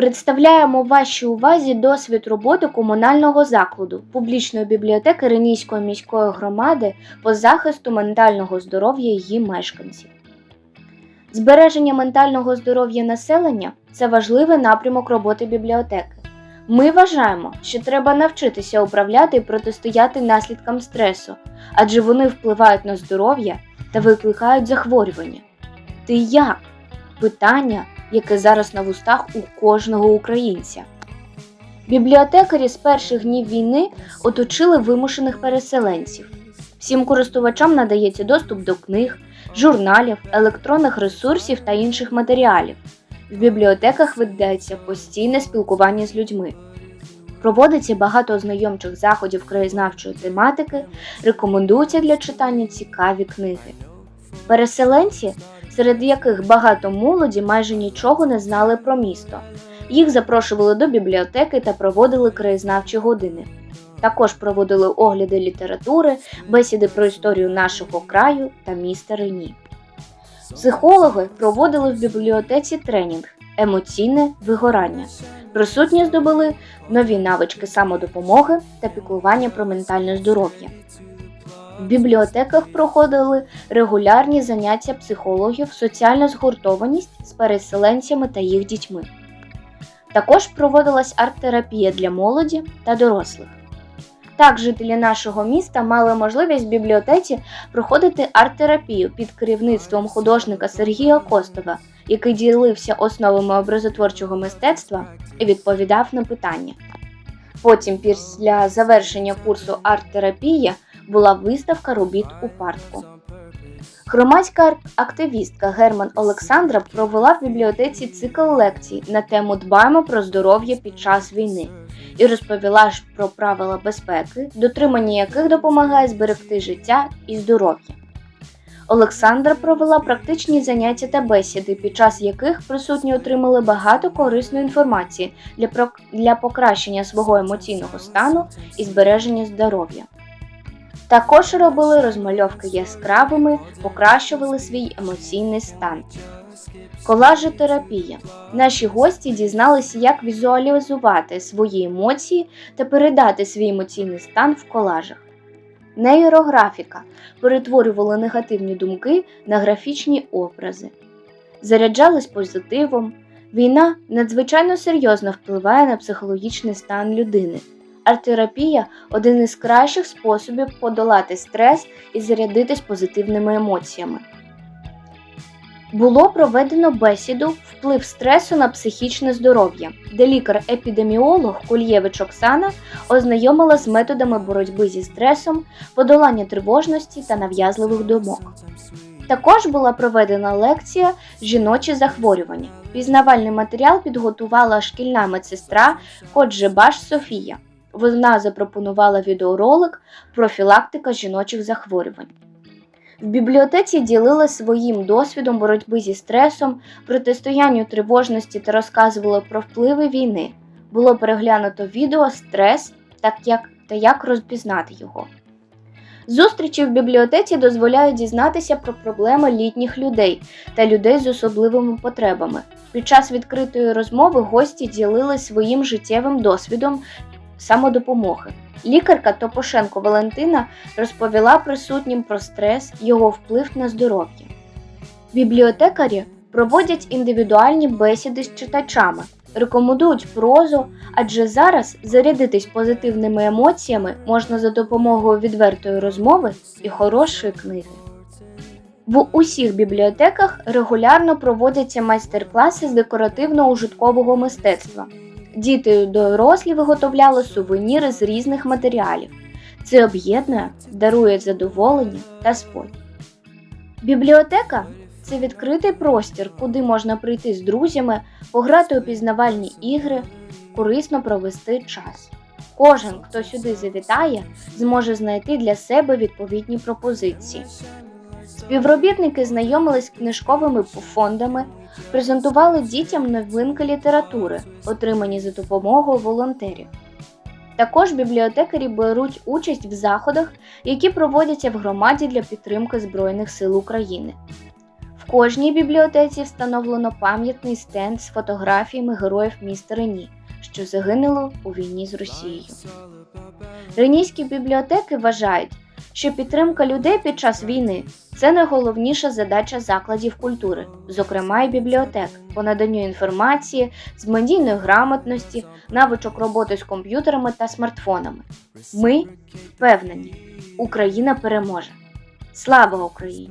Представляємо вашій увазі досвід роботи комунального закладу публічної бібліотеки Ренійської міської громади по захисту ментального здоров'я її мешканців. Збереження ментального здоров'я населення це важливий напрямок роботи бібліотеки. Ми вважаємо, що треба навчитися управляти і протистояти наслідкам стресу, адже вони впливають на здоров'я та викликають захворювання. Ти як? Питання, яке зараз на вустах у кожного українця. Бібліотекарі з перших днів війни оточили вимушених переселенців. Всім користувачам надається доступ до книг, журналів, електронних ресурсів та інших матеріалів. В бібліотеках ведеться постійне спілкування з людьми. Проводиться багато ознайомчих заходів краєзнавчої тематики, рекомендуються для читання цікаві книги. Переселенці, серед яких багато молоді майже нічого не знали про місто. Їх запрошували до бібліотеки та проводили краєзнавчі години. Також проводили огляди літератури, бесіди про історію нашого краю та міста Рені. Психологи проводили в бібліотеці тренінг емоційне вигорання. Присутні здобули нові навички самодопомоги та піклування про ментальне здоров'я. В бібліотеках проходили регулярні заняття психологів, соціальна згуртованість з переселенцями та їх дітьми. Також проводилась арт-терапія для молоді та дорослих. Так, жителі нашого міста мали можливість в бібліотеці проходити арт-терапію під керівництвом художника Сергія Костова, який ділився основами образотворчого мистецтва і відповідав на питання. Потім, після завершення курсу арт-терапія, була виставка робіт у парку. Громадська активістка Герман Олександра провела в бібліотеці цикл лекцій на тему Дбаємо про здоров'я під час війни і розповіла ж про правила безпеки, дотримання яких допомагає зберегти життя і здоров'я. Олександра провела практичні заняття та бесіди, під час яких присутні отримали багато корисної інформації для, для покращення свого емоційного стану і збереження здоров'я. Також робили розмальовки яскравими, покращували свій емоційний стан. Колажотерапія. Наші гості дізналися, як візуалізувати свої емоції та передати свій емоційний стан в колажах. Нейрографіка перетворювали негативні думки на графічні образи. Заряджались позитивом. Війна надзвичайно серйозно впливає на психологічний стан людини. Арт-терапія один із кращих способів подолати стрес і зарядитись позитивними емоціями. Було проведено бесіду Вплив стресу на психічне здоров'я, де лікар-епідеміолог Кульєвич Оксана ознайомила з методами боротьби зі стресом, подолання тривожності та нав'язливих думок. Також була проведена лекція Жіночі захворювання. Пізнавальний матеріал підготувала шкільна медсестра Коджебаш Софія. Вона запропонувала відеоролик Профілактика жіночих захворювань. В бібліотеці ділили своїм досвідом боротьби зі стресом, протистоянню тривожності та розказували про впливи війни. Було переглянуто відео Стрес так як, та як розпізнати його. Зустрічі в бібліотеці дозволяють дізнатися про проблеми літніх людей та людей з особливими потребами. Під час відкритої розмови гості ділились своїм життєвим досвідом самодопомоги. Лікарка Топошенко Валентина розповіла присутнім про стрес, його вплив на здоров'я. Бібліотекарі проводять індивідуальні бесіди з читачами, рекомендують прозу, адже зараз зарядитись позитивними емоціями можна за допомогою відвертої розмови і хорошої книги. В усіх бібліотеках регулярно проводяться майстер-класи з декоративно-ужиткового мистецтва. Діти дорослі виготовляли сувеніри з різних матеріалів. Це об'єднує, дарує задоволення та спокій. Бібліотека це відкритий простір, куди можна прийти з друзями, пограти у пізнавальні ігри, корисно провести час. Кожен, хто сюди завітає, зможе знайти для себе відповідні пропозиції. Співробітники знайомились з книжковими фондами, презентували дітям новинки літератури, отримані за допомогою волонтерів. Також бібліотекарі беруть участь в заходах, які проводяться в громаді для підтримки Збройних сил України. В кожній бібліотеці встановлено пам'ятний стенд з фотографіями героїв міста Рені, що загинули у війні з Росією. Ренійські бібліотеки вважають, що підтримка людей під час війни це найголовніша задача закладів культури, зокрема і бібліотек, по наданню інформації, з медійної грамотності, навичок роботи з комп'ютерами та смартфонами. Ми впевнені, Україна переможе. Слава Україні!